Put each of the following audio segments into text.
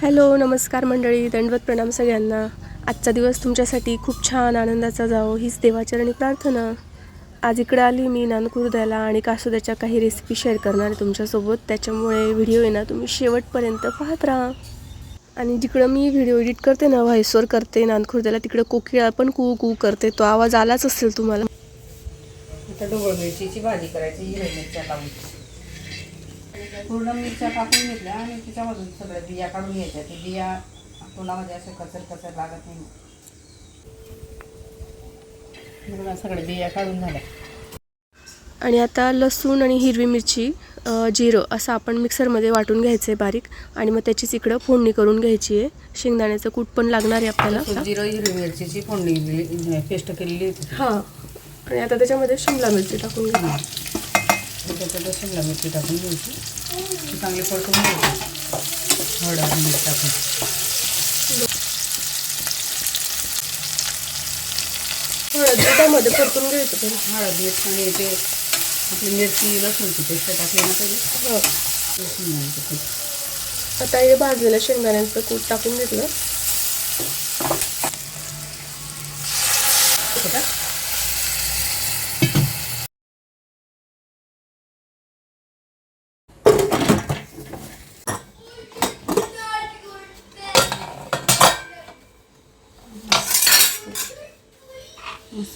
Hello नमस्कार मंडळी दंडवत प्रणाम सगळ्यांना. आजचा दिवस तुमच्यासाठी खूप छान आनंदाचा जावो हीच देवाचरणी प्रार्थना. आज इकडे आली मी नानकुर्द्याला आणि कासोद्याच्या काही रेसिपी शेअर करणार आहे तुमच्यासोबत. त्याच्यामुळे व्हिडिओ आहे ना तुम्ही शेवटपर्यंत पाहत राहा. आणि जिकडं मी व्हिडिओ एडिट करते ना व्हॉइसवर करते नानखुर्द्याला तिकडं कोकिळा पण कू कू करते तो आवाज आलाच असेल तुम्हाला. आता मिरचीची भाजी करायची पूर्ण मिरच्या कापून घेतल्या आणि त्याच्यामधून सगळ्या बिया काढून घ्यायच्या. ते बिया तोंडामध्ये असे कचर कचर लागत नाही. बघा, सगळ्या बिया काढून झाल्या. आणि आता लसूण आणि हिरवी मिरची जिरं असं आपण मिक्सरमध्ये वाटून घ्यायचं आहे बारीक. आणि मग त्याचीच इकडं फोडणी करून घ्यायची आहे शेंगदाण्याचं कूट पण लागणार आहे आपल्याला. जिरं हिरवी मिरचीची फोडणी पेस्ट केलेली हां. आणि आता त्याच्यामध्ये शिमला मिरची टाकून घ्या त्याच्यात शिमला मिरची टाकून घ्यायची. ती चांगली परतून घ्यायची. हळद आणि मीठ टाकून. हळद दुधामध्ये परतून घ्यायचं पण हळद मीठ आणि ते आपली मिरची लसूणची पेस्ट टाकली ना पहिले हो. लसूण ते. आता हे भाजलेलं शेंगदाण्याचं कूट टाकून घेतलं.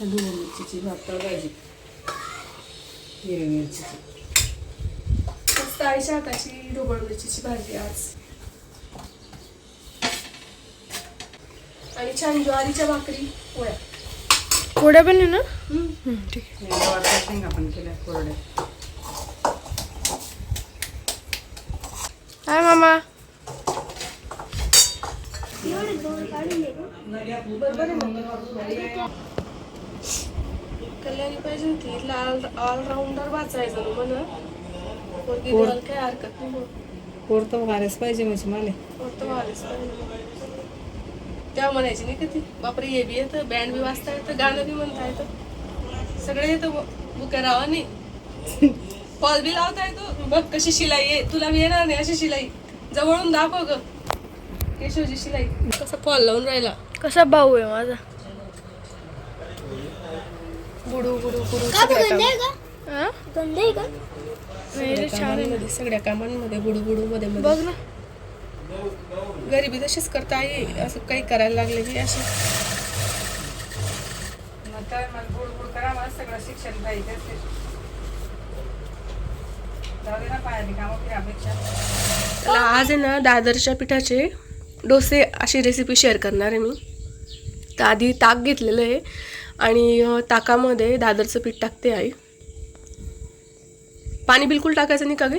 आहे ढोबळ मिरचीची भात भाजी हिरवी मिरचीची आईच्या हाताची ढोबळ मिरचीची भाजी आज आणि छान ज्वारीच्या भाकरी पोळ्या पोळ्या पण आहे ना ठीक गवारच्या शेंगा पण केल्या कोरड्या हाय मामा कल्याणी पाहिजे होती. लाल ऑलराऊंडर वाचायचं ना म्हणा पोरगी पोर- द्यायला काही हरकत नाही वारेस पाहिजे म्हणजे मला. फक्त वारीस पाहिजे. तेव्हा म्हणायची नाही का ती बापरे हे बी येतं बँड बी वाजता येतं गाणं बी म्हणता येतं. सगळं येतं बुक्या रावा नाही. फॉल बी लावता येतो. बघ कशी शिलाई आहे तुला बी येणार नाही अशी शिलाई. जवळून दाखव ग. केशवची शिलाई. कसा फॉल लावून राहिला. कसा भाऊ आहे माझा. बुडू बुडू बुडू सगळ्या कामात. हा? गंदे का नाही रे, छान आहे. मध्ये सगळ्या कामांमध्ये बुडू बुडू मध्ये मध्ये. बघ ना. गरिबी तशीच करता येईल असं काही करायला लागले की अशी. मला गोड गोड करा मला सगळं शिक्षण पाहिजे. असते जाऊ दे ना पायाने कामं फिरापेक्षा तर आज आहे ना दादरच्या पिठाचे डोसे अशी रेसिपी शेअर करणार आहे मी. तर आधी ताक घेतलेलं आहे. आणि ताकामध्ये दादरचं पीठ टाकते आई. पाणी बिलकुल टाकायचं नाही का गे?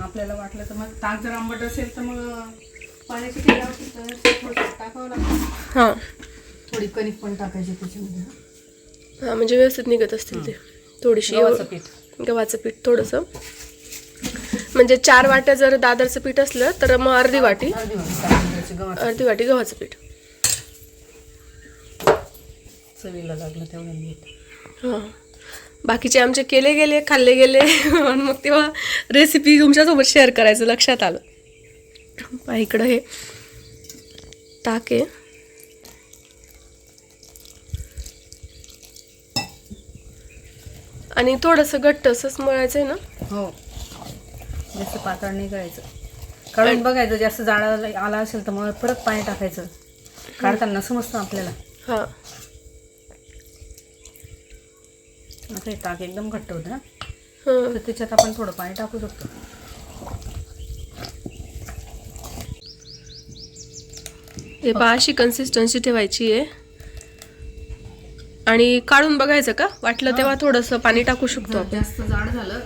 आपल्याला वाटलं तर मग ताक जर आंबट असेल तर मग पाण्याची टाकावं लागतं. हां. थोडी कणिक पण टाकायची त्याच्यामध्ये हां. म्हणजे व्यवस्थित निघत असतील ते. थोडीशी गव्हाचं पीठ. गव्हाचं पीठ थोडंसं. म्हणजे चार वाट्या जर दादरचं पीठ असलं तर मग अर्धी वाटी. अर्धी वाटी गव्हाचं पीठ. चवीला लागलं तेवढं मीठ. हां. बाकीचे आमचे केले गेले खाल्ले गेले. आणि मग तेव्हा रेसिपी तुमच्यासोबत शेअर करायचं लक्षात आलं. इकडं हे आहे. आणि थोडंसं घट्ट असंच मळायचं आहे ना? हो. जास्त पातळ नाही करायचं. काढून बघायचं जास्त जाड आला असेल तर मग परत पाणी टाकायचं. काढताना समजतं आपल्याला. हां. आता हे ताक एकदम घट्ट होतं ना? हां. तर त्याच्यात आपण थोडं पाणी टाकू शकतो. हे पहा अशी कन्सिस्टन्सी ठेवायची आहे. आणि काढून बघायचं का? वाटलं तेव्हा थोडंसं पाणी टाकू शकतो आपण. जास्त जाड झालं.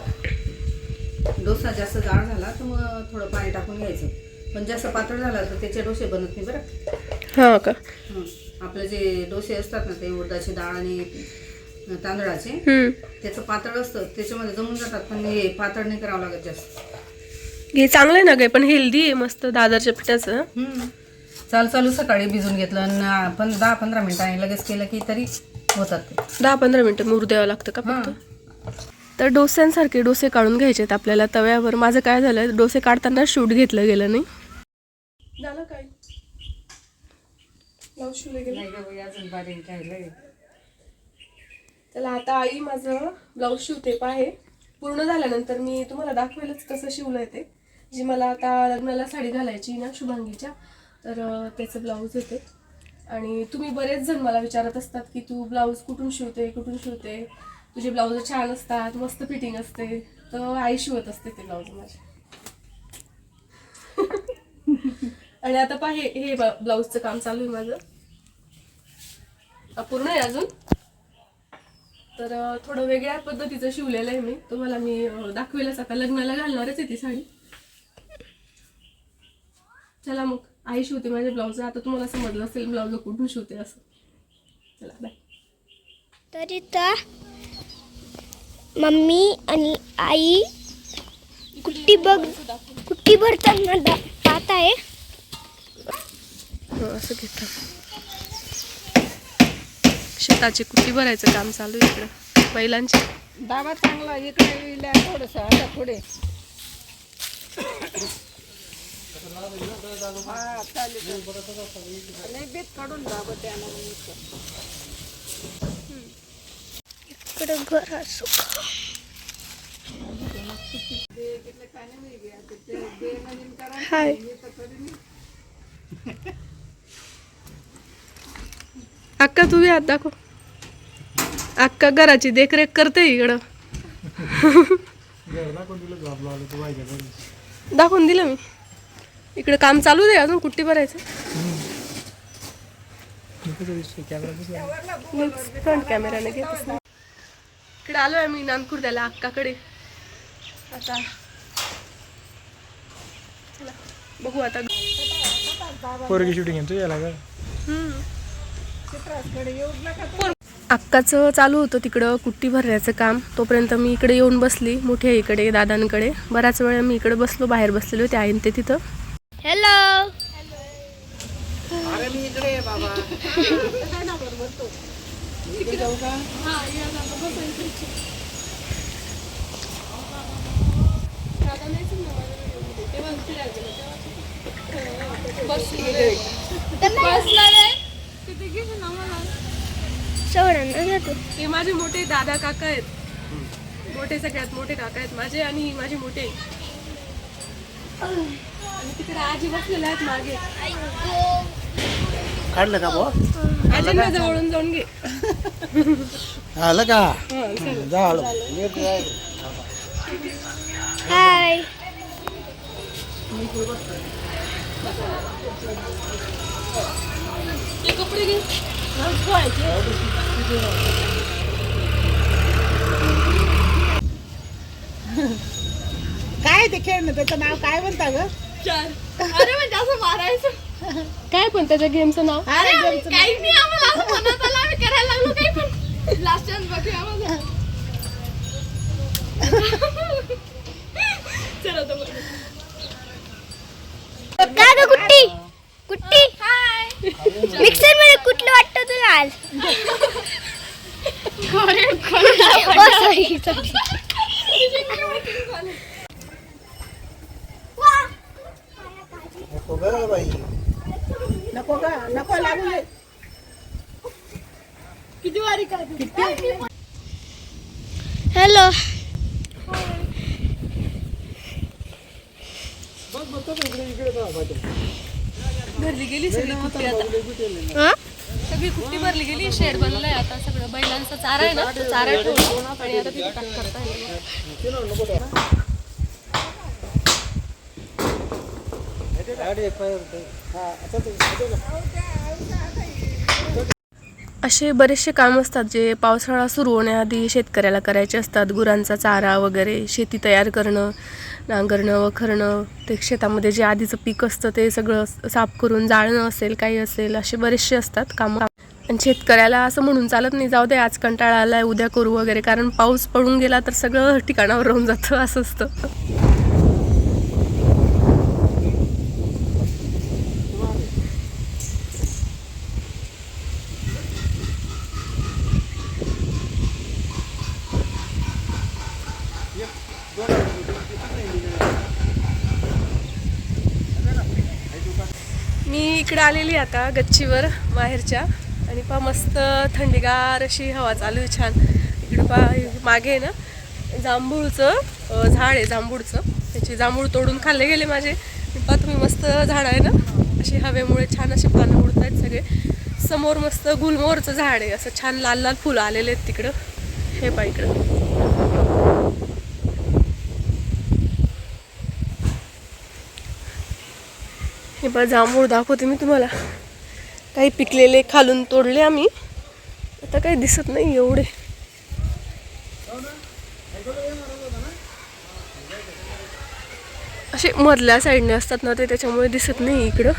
डोसा जास्त जाड झाला तर मग थोडं पाणी टाकून घ्यायचं. पण जास्त पातळ झाला तर त्याचे डोसे बनत नाही बरं. हां का. आपले जे डोसे असतात ना ते उडदाची डाळ आणि तांदळाचे. त्याचं पातळ असतं त्याच्यामध्ये जमून जातात पण हे पातळ नाही करावं लागत जास्त. हे चांगलं आहे ना काय पण हेल्दी आहे मस्त दादरच्या पिठाचं. चालू चालू सकाळी भिजून घेतलं आणि पण दहा पंधरा मिनिटांनी लगेच केलं की तरी होतात दहा पंधरा मिनटं मुरू द्यावं लागतं का फक्त? तर डोस्यांसारखे डोसे काढून घ्यायचे आहेत आपल्याला तव्यावर. माझं काय झालं डोसे काढताना शूट घेतलं गेलं नाही. झालं काय ब्लाऊज शिवले गेले नाही गं बाई, अजून बारीक राहिलंय त्याला आता आई माझं ब्लाऊज शिवते पाहे. पूर्ण झाल्यानंतर मी तुम्हाला दाखवेलच कसं शिवलं ते. जी मला आता लग्नाला साडी घालायची ना शुभांगीच्या तर त्याचं ब्लाऊज येते आणि तुम्ही बरेच जण मला विचारत असतात की तू ब्लाऊज कुठून शिवते कुठून शिवते? तुझे ब्लाऊज छान असतात मस्त फिटिंग असते. तर आई शिवत असते ते ब्लाऊज माझे. आणि आता पहा हे ब्लाऊजचं काम चालू आहे माझं. पूर्ण आहे अजून? तर थोडं वेगळ्या पद्धतीचं शिवलेलं आहे मी. तुम्हाला मी दाखवेलच. आता लग्नाला घालणारच आहे ती साडी. चला मग आई शिवते माझे ब्लाऊज आता तुम्हाला समजलं असेल ब्लाऊज कुठून शिवते असं. चला बाय तर इथं मम्मी आणि आई कुट्टी बघ कुट्टी भरताना पाहत आहे. हो असं घेतं शेताची कुट्टी भरायचं काम चालू आहे इकडं? बैलांची? दाबा चांगला इकडे थोडस आता पुढे. इकडं घर असो हाय. अक्का तू हात दाखव. अक्का घराची देखरेख करते इकडं. दाखवून दिलं मी. इकडे काम चालू आहे अजून कुट्टी भरायचं. फ्रंट कॅमेराने घेतच नाही इकडे आलो आहे मी नानकुर्द्याला अक्काकडे. आता चला, बघू आता. पोरगी शूटिंग आहे याला का? अक्काचं चालू होतं तिकडं कुट्टी भरण्याचं काम. तोपर्यंत मी इकडे येऊन बसली मोठ्या इकडे दादांकडे. बराच वेळ मी इकडे बसलो बाहेर बसलेले होते आईन ते तिथं. हॅलो अरे हे माझे मोठे दादा काका आहेत. मोठे सगळ्यात मोठे काका आहेत माझे आणि माझे मोठे. आणि तिकडे आजी बसलेल्या आहेत मागे. काढलं का भाऊ आजींना जवळून जाऊन घे. आलं का? हा, हाय. कपडे घे. काय ते खेळणं त्याचं नाव काय म्हणता ग? चार. अरे म्हणजे असं मारायचं. काय पण त्याच्या गेमचं नाव? काही नाही आम्हाला असं म्हणत आलं आम्ही करायला लागलो काही पण. लास्ट चान्स बघूया आम्हाला चला तर मग. काय ग कुट्टी कुट्टी हाय मिक्सरमध्ये कुठलं वाटतं तुला आज Oh, sorry, sorry. नको ग बाई नको का नको लागू दे हॅलो. भरली गेली सगळी कुट्टी आता हा सगळी कुट्टी भरली गेली? शेड बनलाय आता सगळं. बैलांचा चारा आहे ना तो चारा ठेवला. आणि आता तिथे टाक. असे बरेचसे काम असतात जे पावसाळा सुरू होण्याआधी शेतकऱ्याला करायचे असतात. गुरांचा चारा वगैरे शेती तयार करणं नांगरणं वखरणं ते शेतामध्ये जे आधीचं पीक असतं ते सगळं साफ करून जाळणं असेल काही असेल असे बरेचसे असतात कामं. आणि शेतकऱ्याला असं म्हणून चालत नाही जाऊ दे आज कंटाळा आलाय उद्या करू वगैरे कारण पाऊस पडून गेला तर सगळं ठिकाणावर राहून जातं असं असतं मी इकडे आलेली आता गच्चीवर माहेरच्या. आणि पा मस्त थंडीगार अशी हवा चालू आहे छान. इकडं पा मागे आहे ना जांभूळचं झाड आहे जांभूळचं. त्याचे जांभूळ तोडून खाल्ले गेले माझे. पा तुम्ही मस्त झाड आहे ना अशी हवेमुळे छान असे पानं उडत आहेत सगळे. समोर मस्त गुलमोहरचं झाड आहे असं छान लाल लाल फुलं आलेले आहेत तिकडं. हे पा इकडं. हे बघा जांभूळ दाखवते मी तुम्हाला. काही पिकलेले खालून तोडले आम्ही. आता काही दिसत नाही एवढे. असे मधल्या साईडने असतात ना ते त्याच्यामुळे दिसत नाही इकडं.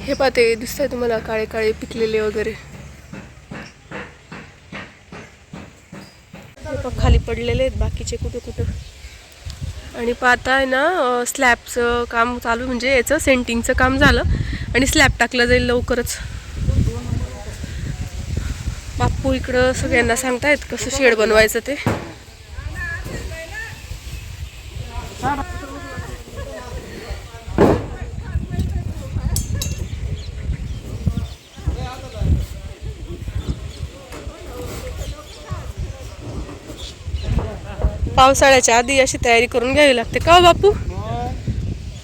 हे पाहते दिसतंय तुम्हाला काळे काळे पिकलेले वगैरे. हे पहा खाली पडलेले आहेत बाकीचे कुठे कुठं. आणि पाहता आहे ना स्लॅबचं काम चालू म्हणजे याचं सेंटिंगचं काम झालं आणि स्लॅब टाकलं जाईल लवकरच. बाप्पू इकडं सगळ्यांना सांगतायत कसं शेड बनवायचं ते. पावसाळ्याच्या आधी अशी तयारी करून घ्यावी लागते. का हो बापू?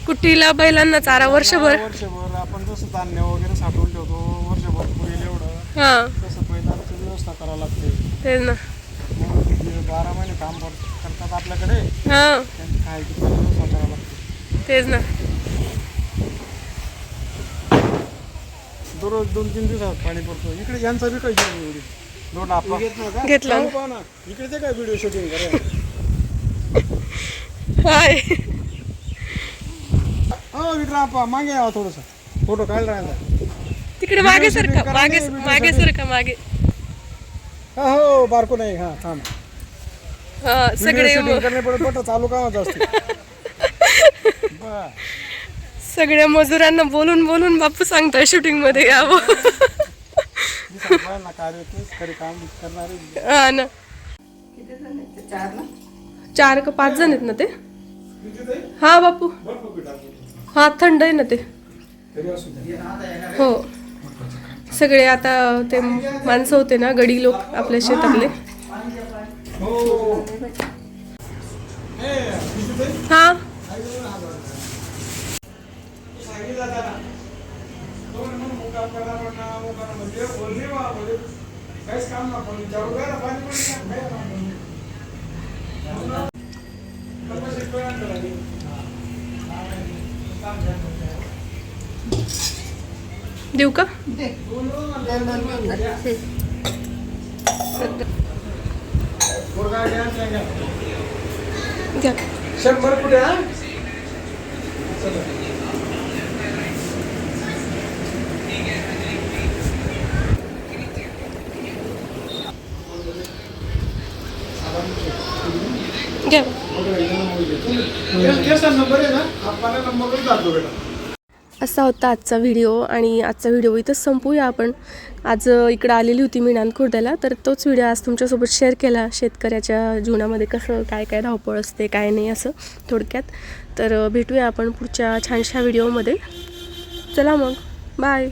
कुट्टीला बैलांना चारा वर्षभर. वर्षभर. आपण जसं धान्य वगैरे साठवून ठेवतो वर्षभर पुरेल एवढं. हा. तसं बैलांची व्यवस्था करावं लागते. तेच ना. मग बारा महिने काम कर- करतात आपल्याकडे हा. त्यांची खायची पण व्यवस्था करावं लागते. तेच ना. दररोज दोन तीन दिवसात पाणी पडतो. इकडे यांचा बी काही एवढी. दोन आपला. घेतला पाहा ना. इकडे ते काय व्हिडिओ शूटिंग करा हाय हो विक्रा आपा मागे यावं थोडंसं. फोटो काढला राहिला तिकडे मागे सर का? मागे मागे सर का? मागे. हा हो बारको नाही हा थांब. हा सगळे शूटिंग करणे पडत बट चालू असते बर सगळ्या मजुरांना बोलून बोलून बापू सांगताय शूटिंगमध्ये यावं. हा चार का पाच जण आहेत ना ते? हा बापू. हा थंड आहे ना ते. हो. सगळे आता ते माणसं होते ना गडी लोक आपल्या शेतातले. हा. देऊ का दे. दोन दोन घेऊन जा. घ्या शंभर कुठे हा घ्या असा होता आजचा व्हिडिओ आणि आजचा व्हिडिओ इथंच संपूया आपण. आज इकडं आलेली होती मी नानखुर्द्याला तर तोच व्हिडिओ आज तुमच्यासोबत शेअर केला. शेतकऱ्याच्या जीवनामध्ये कसं काय काय धावपळ असते काय नाही असं थोडक्यात. तर भेटूया आपण पुढच्या छानशा व्हिडिओमध्ये चला मग. बाय